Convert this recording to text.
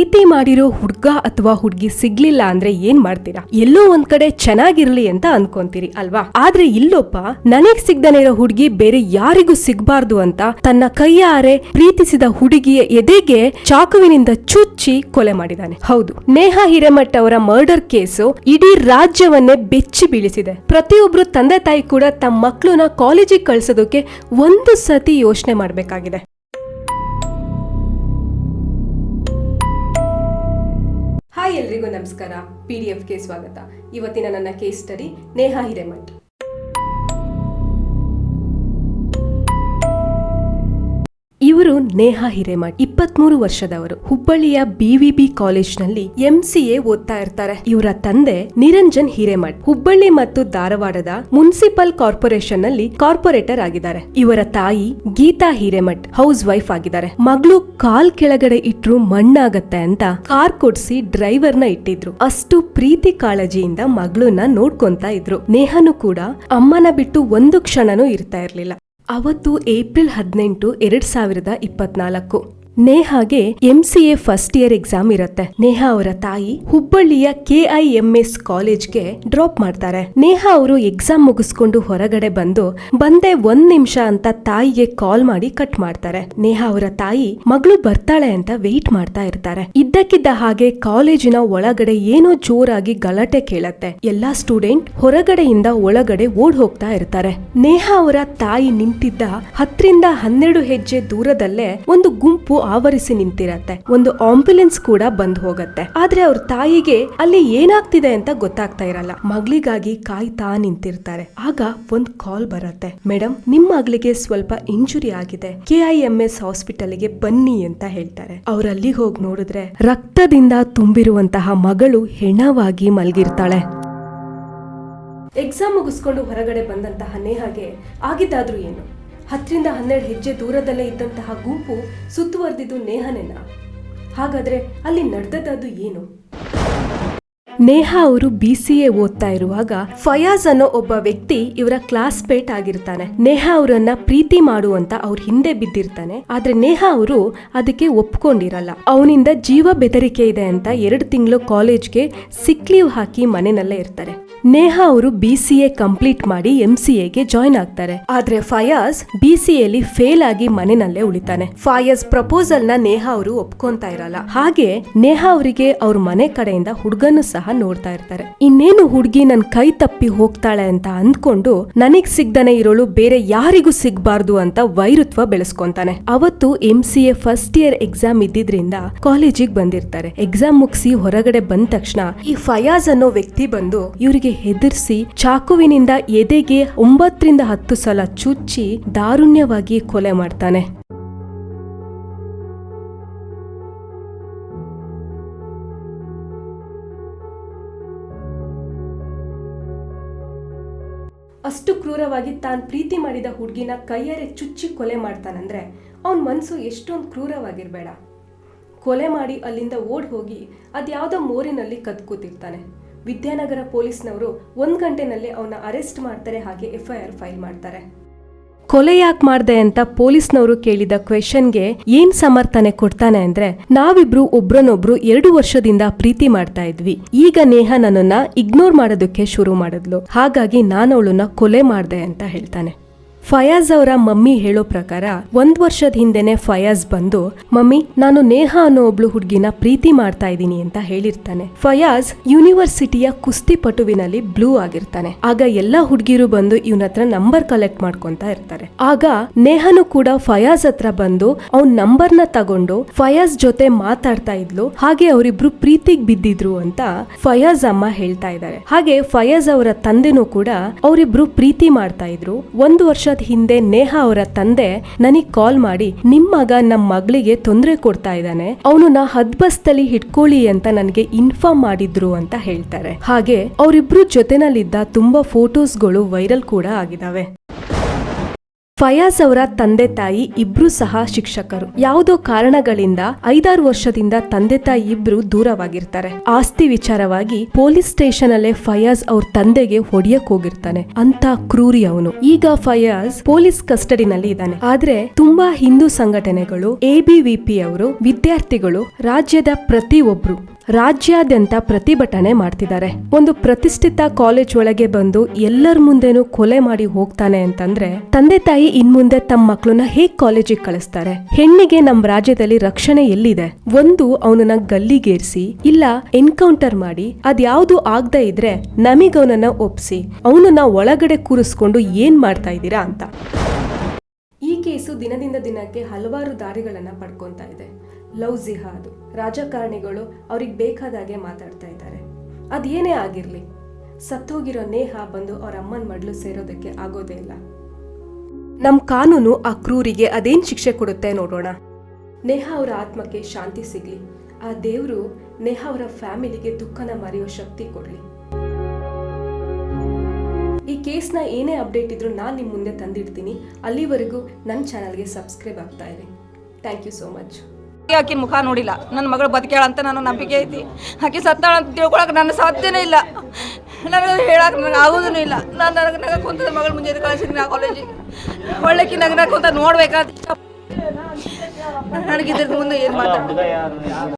ಪ್ರೀತಿ ಮಾಡಿರೋ ಹುಡ್ಗ ಅಥವಾ ಹುಡ್ಗಿ ಸಿಗ್ಲಿಲ್ಲ ಅಂದ್ರೆ ಏನ್ ಮಾಡ್ತೀರಾ? ಎಲ್ಲೋ ಒಂದ್ ಕಡೆ ಚೆನ್ನಾಗಿರ್ಲಿ ಅಂತ ಅನ್ಕೊಂತೀರಿ, ಅಲ್ವಾ? ಆದ್ರೆ ಇಲ್ಲೊಬ್ಬ ನನಗ್ ಸಿಗ್ದನೆ ಇರೋ ಹುಡ್ಗಿ ಬೇರೆ ಯಾರಿಗೂ ಸಿಗ್ಬಾರ್ದು ಅಂತ ತನ್ನ ಕೈಯಾರೆ ಪ್ರೀತಿಸಿದ ಹುಡುಗಿಯ ಎದೆಗೆ ಚಾಕುವಿನಿಂದ ಚುಚ್ಚಿ ಕೊಲೆ ಮಾಡಿದಾನೆ. ಹೌದು, ನೇಹಾ ಹಿರೇಮಠ್ ಅವರ ಮರ್ಡರ್ ಕೇಸು ಇಡೀ ರಾಜ್ಯವನ್ನೇ ಬೆಚ್ಚಿ ಬೀಳಿಸಿದೆ. ಪ್ರತಿಯೊಬ್ರು ತಂದೆ ತಾಯಿ ಕೂಡ ತಮ್ಮ ಮಕ್ಕಳನ್ನ ಕಾಲೇಜಿಗೆ ಕಳ್ಸೋದಕ್ಕೆ ಒಂದು ಸತಿ ಯೋಚನೆ ಮಾಡ್ಬೇಕಾಗಿದೆ. ಹಾಯ್ ಎಲ್ರಿಗೂ ನಮಸ್ಕಾರ. ಪಿ ಡಿ ಎಫ್ಗೆ ಸ್ವಾಗತ. ಇವತ್ತಿನ ನನ್ನ ಕೇಸ್ ಸ್ಟಡಿ ನೇಹಾ ಹಿರೇಮಠ್. ಇವರು ನೇಹಾ ಹಿರೇಮಠ್, ಇಪ್ಪತ್ಮೂರು ವರ್ಷದವರು. ಹುಬ್ಬಳ್ಳಿಯ ಬಿವಿಬಿ ಕಾಲೇಜ್ನಲ್ಲಿ ಎಂಸಿಎ ಓದ್ತಾ ಇರ್ತಾರೆ. ಇವರ ತಂದೆ ನಿರಂಜನ್ ಹಿರೇಮಠ್. ಹುಬ್ಬಳ್ಳಿ ಮತ್ತು ಧಾರವಾಡದ ಮುನ್ಸಿಪಲ್ ಕಾರ್ಪೊರೇಷನ್ನಲ್ಲಿ ಕಾರ್ಪೊರೇಟರ್ ಆಗಿದ್ದಾರೆ. ಇವರ ತಾಯಿ ಗೀತಾ ಹಿರೇಮಠ್ ಹೌಸ್ ವೈಫ್ ಆಗಿದ್ದಾರೆ. ಮಗಳು ಕಾಲ್ ಕೆಳಗಡೆ ಇಟ್ರು ಮಣ್ಣಾಗತ್ತೆ ಅಂತ ಕಾರ್ ಕೊಡ್ಸಿ ನ ಇಟ್ಟಿದ್ರು. ಅಷ್ಟು ಪ್ರೀತಿ ಕಾಳಜಿಯಿಂದ ಮಗಳನ್ನ ನೋಡ್ಕೊಂತ ಇದ್ರು. ನೇಹನು ಕೂಡ ಅಮ್ಮನ ಬಿಟ್ಟು ಒಂದು ಕ್ಷಣನೂ ಇರ್ತಾ ಇರ್ಲಿಲ್ಲ. ಅವತ್ತು ಏಪ್ರಿಲ್ ಹದಿನೆಂಟು ಎರಡು ಸಾವಿರದ ಇಪ್ಪತ್ನಾಲ್ಕು. ನೇಹಾಗೆ ಎಂಸಿಎ ಫಸ್ಟ್ ಇಯರ್ ಎಕ್ಸಾಮ್ ಇರುತ್ತೆ. ನೇಹಾ ಅವರ ತಾಯಿ ಹುಬ್ಬಳ್ಳಿಯ ಕೆಐಎಂಎಸ್ ಕಾಲೇಜ್ಗೆ ಡ್ರಾಪ್ ಮಾಡ್ತಾರೆ. ನೇಹಾ ಅವರು ಎಕ್ಸಾಮ್ ಮುಗಿಸ್ಕೊಂಡು ಹೊರಗಡೆ ಬಂದು ಬಂದೆ ಒಂದ್ ನಿಮಿಷ ಅಂತ ತಾಯಿಗೆ ಕಾಲ್ ಮಾಡಿ ಕಟ್ ಮಾಡ್ತಾರೆ. ನೇಹಾ ಅವರ ತಾಯಿ, ಮಗಳು ಬರ್ತಾಳೆ ಅಂತ ವೆಯ್ಟ್ ಮಾಡ್ತಾ ಇರ್ತಾರೆ. ಇದ್ದಕ್ಕಿದ್ದ ಹಾಗೆ ಕಾಲೇಜಿನ ಒಳಗಡೆ ಏನೋ ಜೋರಾಗಿ ಗಲಾಟೆ ಕೇಳತ್ತೆ. ಎಲ್ಲಾ ಸ್ಟೂಡೆಂಟ್ ಹೊರಗಡೆಯಿಂದ ಒಳಗಡೆ ಓಡ್ ಹೋಗ್ತಾ ಇರ್ತಾರೆ. ನೇಹಾ ಅವರ ತಾಯಿ ನಿಂತಿದ್ದ ಹತ್ತರಿಂದ ಹನ್ನೆರಡು ಹೆಜ್ಜೆ ದೂರದಲ್ಲೇ ಒಂದು ಗುಂಪು ಆವರಿಸಿ ನಿಂತಿರತ್ತೆ. ಒಂದು ಆಂಬ್ಯುಲೆನ್ಸ್ ಕೂಡ ಬಂದ್ ಹೋಗತ್ತೆ. ಆದ್ರೆ ಅವ್ರ ತಾಯಿಗೆ ಅಲ್ಲಿ ಏನಾಗ್ತಿದೆ ಅಂತ ಗೊತ್ತಾಗ್ತಾ ಇರಲ್ಲ. ಮಗಳಿಗಾಗಿ ಕಾಯ್ತಾ ನಿಂತಿರ್ತಾರೆ. ಆಗ ಒಂದ್ ಕಾಲ್ ಬರತ್ತೆ. ಮೇಡಮ್ ನಿಮ್ಮ ಮಗಳಿಗೆ ಸ್ವಲ್ಪ ಇಂಜುರಿ ಆಗಿದೆ. ಕೆ ಐ ಎಂ ಕೆಐಎಂಎಸ್ ಹಾಸ್ಪಿಟಲ್ಗೆ ಬನ್ನಿ ಅಂತ ಹೇಳ್ತಾರೆ. ಅವ್ರ ಅಲ್ಲಿಗೆ ಹೋಗಿ ನೋಡಿದ್ರೆ ರಕ್ತದಿಂದ ತುಂಬಿರುವಂತಹ ಮಗಳು ಹೆಣವಾಗಿ ಮಲ್ಗಿರ್ತಾಳೆ. ಎಕ್ಸಾಮ್ ಮುಗಿಸ್ಕೊಂಡು ಹೊರಗಡೆ ಬಂದಂತಹ ನೇಹಾಗೆ ಆಗಿದ್ದಾದ್ರೂ ಏನು? ಹತ್ತರಿಂದ ಹನ್ನೆರಡು ಹೆಜ್ಜೆ ದೂರದಲ್ಲೇ ಇದ್ದಂತಹ ಗುಂಪು ಸುತ್ತುವರೆದಿದ್ದು ನೇಹನೆನ? ಹಾಗಾದ್ರೆ ಅಲ್ಲಿ ನಡೆದದ್ದು ಏನು? ನೇಹಾ ಅವರು ಬಿ ಸಿ ಎ ಓದ್ತಾ ಇರುವಾಗ ಫಯಾಜ್ ಅನ್ನೋ ಒಬ್ಬ ವ್ಯಕ್ತಿ ಇವರ ಕ್ಲಾಸ್ ಪೇಟ್ ಆಗಿರ್ತಾನೆ. ನೇಹಾ ಅವರನ್ನ ಪ್ರೀತಿ ಮಾಡುವಂತ ಅವ್ರ ಹಿಂದೆ ಬಿದ್ದಿರ್ತಾನೆ. ಆದ್ರೆ ನೇಹಾ ಅವರು ಅದಕ್ಕೆ ಒಪ್ಕೊಂಡಿರಲ್ಲ. ಅವನಿಂದ ಜೀವ ಬೆದರಿಕೆ ಇದೆ ಅಂತ ಎರಡು ತಿಂಗಳು ಕಾಲೇಜ್ಗೆ ಸಿಕ್ ಲೀವ್ ಹಾಕಿ ಮನೆಯಲ್ಲೇ ಇರ್ತಾರೆ. ನೇಹಾ ಅವರು ಬಿ ಸಿ ಎ ಕಂಪ್ಲೀಟ್ ಮಾಡಿ ಎಂ ಸಿ ಎಗೆ ಜಾಯ್ನ್ ಆಗ್ತಾರೆ. ಆದ್ರೆ ಫಯಾಜ್ ಬಿ ಸಿ ಎಲ್ಲಿ ಫೇಲ್ ಆಗಿ ಮನೆಯಲ್ಲೇ ಉಳಿತಾನೆ. ಫಯಾಜ್ ಪ್ರಪೋಸಲ್ನ ನೇಹಾ ಅವರು ಒಪ್ಕೊಂತಾ ಇರಲ್ಲ. ಹಾಗೆ ನೇಹಾ ಅವರಿಗೆ ಅವ್ರ ಮನೆ ಕಡೆಯಿಂದ ಹುಡುಗನು ಸಹ ನೋಡ್ತಾ ಇರ್ತಾರೆ. ಇನ್ನೇನು ಹುಡುಗಿ ನನ್ ಕೈ ತಪ್ಪಿ ಹೋಗ್ತಾಳೆ ಅಂತ ಅಂದ್ಕೊಂಡು ನನಗ್ ಸಿಗ್ದನೆ ಇರೋಳು ಬೇರೆ ಯಾರಿಗೂ ಸಿಗ್ಬಾರ್ದು ಅಂತ ವೈರುತ್ವ ಬೆಳೆಸ್ಕೊಂತಾನೆ. ಅವತ್ತು M C A first year exam ಇದ್ದಿದ್ರಿಂದ ಕಾಲೇಜಿಗೆ ಬಂದಿರ್ತಾರೆ. ಎಕ್ಸಾಮ್ ಮುಗಿಸಿ ಹೊರಗಡೆ ಬಂದ ತಕ್ಷಣ ಈ ಫಯಾಜ್ ಅನ್ನೋ ವ್ಯಕ್ತಿ ಬಂದು ಇವರಿಗೆ ಹೆದರ್ಸಿ ಚಾಕುವಿನಿಂದ ಎದೆಗೆ ಒಂಬತ್ತರಿಂದ ಹತ್ತು ಸಲ ಚುಚ್ಚಿ ದಾರುಣ್ಯವಾಗಿ ಕೊಲೆ ಮಾಡ್ತಾನೆ. ಅಷ್ಟು ಕ್ರೂರವಾಗಿ ತಾನು ಪ್ರೀತಿ ಮಾಡಿದ ಹುಡುಗಿನ ಕೈಯಾರೆ ಚುಚ್ಚಿ ಕೊಲೆ ಮಾಡ್ತಾನಂದ್ರೆ ಅವನ ಮನಸ್ಸು ಎಷ್ಟೊಂದು ಕ್ರೂರವಾಗಿರಬೇಡ. ಕೊಲೆ ಮಾಡಿ ಅಲ್ಲಿಂದ ಓಡ್ ಹೋಗಿ ಅದ್ಯಾವುದೋ ಮೋರಿನಲ್ಲಿ ಕದ್ಕೂತಿರ್ತಾನೆ. ವಿದ್ಯಾನಗರ ಪೊಲೀಸ್ನವರು ಒಂದು ಗಂಟೆನಲ್ಲಿ ಅವನ ಅರೆಸ್ಟ್ ಮಾಡ್ತಾರೆ, ಹಾಗೆ ಎಫ್ಐಆರ್ ಫೈಲ್ ಮಾಡ್ತಾರೆ. ಕೊಲೆ ಯಾಕೆ ಮಾಡ್ದೆ ಅಂತ ಪೊಲೀಸ್ನವರು ಕೇಳಿದ ಕ್ವೆಶನ್ಗೆ ಏನ್ ಸಮರ್ಥನೆ ಕೊಡ್ತಾನೆ ಅಂದ್ರೆ, ನಾವಿಬ್ರು ಒಬ್ರನ್ನೊಬ್ರು ಎರಡು ವರ್ಷದಿಂದ ಪ್ರೀತಿ ಮಾಡ್ತಾ ಇದ್ವಿ. ಈಗ ನೇಹ ನನ್ನನ್ನ ಇಗ್ನೋರ್ ಮಾಡೋದಕ್ಕೆ ಶುರು ಮಾಡಿದ್ಲು. ಹಾಗಾಗಿ ನಾನು ಅವಳನ್ನ ಕೊಲೆ ಮಾಡ್ದೆ ಅಂತ ಹೇಳ್ತಾನೆ. ಫಯಾಜ್ ಅವರ ಮಮ್ಮಿ ಹೇಳೋ ಪ್ರಕಾರ, ಒಂದ್ ವರ್ಷದ ಹಿಂದೆನೆ ಫಯಾಜ್ ಬಂದು, ಮಮ್ಮಿ, ನಾನು ನೇಹ ಅನ್ನೋ ಒಬ್ಳು ಹುಡುಗಿನ ಪ್ರೀತಿ ಮಾಡ್ತಾ ಇದ್ದೀನಿ ಅಂತ ಹೇಳಿರ್ತಾನೆ. ಫಯಾಜ್ ಯೂನಿವರ್ಸಿಟಿಯ ಕುಸ್ತಿ ಪಟುವಿನಲ್ಲಿ ಬ್ಲೂ ಆಗಿರ್ತಾನೆ. ಆಗ ಎಲ್ಲಾ ಹುಡ್ಗಿರು ಬಂದು ಇವನ ನಂಬರ್ ಕಲೆಕ್ಟ್ ಮಾಡ್ಕೊಂತ ಇರ್ತಾರೆ. ಆಗ ನೇಹನು ಕೂಡ ಫಯಾಜ್ ಹತ್ರ ಬಂದು, ಅವ್ನ್ನ ತಗೊಂಡು ಫಯಾಜ್ ಜೊತೆ ಮಾತಾಡ್ತಾ ಇದ್ಲು. ಹಾಗೆ ಅವರಿಬ್ರು ಪ್ರೀತಿಗ್ ಬಿದ್ದಿದ್ರು ಅಂತ ಫಯಾಜ್ ಅಮ್ಮ ಹೇಳ್ತಾ ಇದ್ದಾರೆ. ಹಾಗೆ ಫಯಾಜ್ ಅವರ ತಂದೆನೂ ಕೂಡ ಅವರಿಬ್ರು ಪ್ರೀತಿ ಮಾಡ್ತಾ ಇದ್ರು. ಒಂದು ವರ್ಷದ ಹಿಂದೆ ನೇಹಾ ಅವರ ತಂದೆ ನನಗ್ ಕಾಲ್ ಮಾಡಿ, ನಿಮ್ ಮಗ ನಮ್ ಮಗಳಿಗೆ ತೊಂದರೆ ಕೊಡ್ತಾ ಇದ್ದಾನೆ ಅವನು ನಾ ಹದ್ಬಸ್ತಲ್ಲಿ ಹಿಡ್ಕೊಳ್ಳಿ ಅಂತ ನನಗೆ ಇನ್ಫಾರ್ಮ್ ಮಾಡಿದ್ರು ಅಂತ ಹೇಳ್ತಾರೆ. ಹಾಗೆ ಅವರಿಬ್ರು ಜೊತೆನಲ್ಲಿದ್ದ ತುಂಬಾ ಫೋಟೋಸ್ಗಳು ವೈರಲ್ ಕೂಡ ಆಗಿದಾವೆ. ಫಯಾಜ್ ಅವರ ತಂದೆ ತಾಯಿ ಇಬ್ರು ಸಹ ಶಿಕ್ಷಕರು. ಯಾವುದೋ ಕಾರಣಗಳಿಂದ ಐದಾರು ವರ್ಷದಿಂದ ತಂದೆ ತಾಯಿ ಇಬ್ರು ದೂರವಾಗಿರ್ತಾರೆ. ಆಸ್ತಿ ವಿಚಾರವಾಗಿ ಪೊಲೀಸ್ ಸ್ಟೇಷನ್ ಅಲ್ಲೇ ಫಯಾಜ್ ಅವ್ರ ತಂದೆಗೆ ಹೊಡಿಯಕ್ ಹೋಗಿರ್ತಾನೆ. ಅಂತ ಕ್ರೂರಿ ಅವನು. ಈಗ ಫಯಾಜ್ ಪೊಲೀಸ್ ಕಸ್ಟಡಿನಲ್ಲಿ ಇದ್ದಾನೆ. ಆದ್ರೆ ತುಂಬಾ ಹಿಂದೂ ಸಂಘಟನೆಗಳು ಎಬಿವಿಪಿ ಅವರು, ವಿದ್ಯಾರ್ಥಿಗಳು, ರಾಜ್ಯದ ಪ್ರತಿಯೊಬ್ರು ರಾಜ್ಯಾದ್ಯಂತ ಪ್ರತಿಭಟನೆ ಮಾಡ್ತಿದ್ದಾರೆ. ಒಂದು ಪ್ರತಿಷ್ಠಿತ ಕಾಲೇಜ್ ಒಳಗೆ ಬಂದು ಎಲ್ಲರ ಮುಂದೆನೂ ಕೊಲೆ ಮಾಡಿ ಹೋಗ್ತಾನೆ ಅಂತಂದ್ರೆ ತಂದೆ ತಾಯಿ ಇನ್ ಮುಂದೆ ತಮ್ಮ ಮಕ್ಕಳನ್ನ ಹೇಗ್ ಕಾಲೇಜಿಗೆ ಕಳಿಸ್ತಾರೆ? ಹೆಣ್ಣಿಗೆ ನಮ್ ರಾಜ್ಯದಲ್ಲಿ ರಕ್ಷಣೆ ಎಲ್ಲಿದೆ? ಒಂದು ಅವನನ್ನ ಗಲ್ಲಿಗೇರಿಸಿ, ಇಲ್ಲ ಎನ್ಕೌಂಟರ್ ಮಾಡಿ, ಅದ್ಯಾವ್ದು ಆಗ್ದೇ ಇದ್ರೆ ನಮಿಗವನನ್ನ ಒಪ್ಸಿ, ಅವನನ್ನ ಒಳಗಡೆ ಕೂರಿಸ್ಕೊಂಡು ಏನ್ ಮಾಡ್ತಾ ಇದ್ದೀರಾ ಅಂತ. ದಿನದಿಂದ ದಿನಕ್ಕೆ ಹಲವಾರು ದಾರಿಗಳನ್ನು ಪಡ್ಕೊತಾ ಇದೆ. ಲವ್ ಜಿಹಾದ್, ರಾಜಕಾರಣಿಗಳು ಅವ್ರಿಗೆ ಬೇಕಾದಾಗೆ ಮಾತಾಡ್ತಾ ಇದ್ದಾರೆ. ಅದೇನೇ ಆಗಿರಲಿ, ಸತ್ತೋಗಿರೋ ನೇಹ ಬಂದು ಅವ್ರ ಅಮ್ಮನ ಮಡ್ಲು ಸೇರೋದಕ್ಕೆ ಆಗೋದೇ ಇಲ್ಲ. ನಮ್ಮ ಕಾನೂನು ಆ ಕ್ರೂರಿಗೆ ಅದೇನ್ ಶಿಕ್ಷೆ ಕೊಡುತ್ತೆ ನೋಡೋಣ. ನೇಹ ಅವರ ಆತ್ಮಕ್ಕೆ ಶಾಂತಿ ಸಿಗ್ಲಿ. ಆ ದೇವರು ನೇಹ ಅವರ ಫ್ಯಾಮಿಲಿಗೆ ದುಃಖನ ಮರೆಯೋ ಶಕ್ತಿ ಕೊಡ್ಲಿ. ಈ ಕೇಸ್ನ ಏನೇ ಅಪ್ಡೇಟ್ ಇದ್ರೂ ನಾನು ನಿಮ್ಮ ಮುಂದೆ ತಂದಿಡ್ತೀನಿ. ಅಲ್ಲಿವರೆಗೂ ನನ್ನ ಚಾನಲ್ಗೆ ಸಬ್ಸ್ಕ್ರೈಬ್ ಆಗ್ತಾ ಇರಿ. ಥ್ಯಾಂಕ್ ಯು ಸೋ ಮಚ್ ಆಕಿನ ಮುಖ ನೋಡಿಲ್ಲ. ನನ್ನ ಮಗಳು ಬದುಕ್ಯಾಳ ಅಂತ ನಾನು ನಂಬಿಕೆ ಐತಿ. ಆಕೆ ಸತ್ತಾಳ ಅಂತ ತಿಳ್ಕೊಳಕ್ಕೆ ನನ್ನ ಸಾಧ್ಯನೇ ಇಲ್ಲ. ನನಗೆ ಹೇಳಕ್ಕೆ ನನಗೆ ಆಗೋದೂ ಇಲ್ಲ. ನಾನು ನನಗೆ ನಗ ಕುಂತದ ಮಗಳು ಮುಂಜಾನೆ ಕಳಿಸಿದ್ನಿ ಆ ಕಾಲೇಜಿಗೆ ಒಳ್ಳೆಕಿ ನನಗೆ ಕುಂತ ನೋಡ್ಬೇಕಾದ ನನಗೆ ಇದ್ರ ಮುಂದೆ ಏನು ಮಾತಾಡ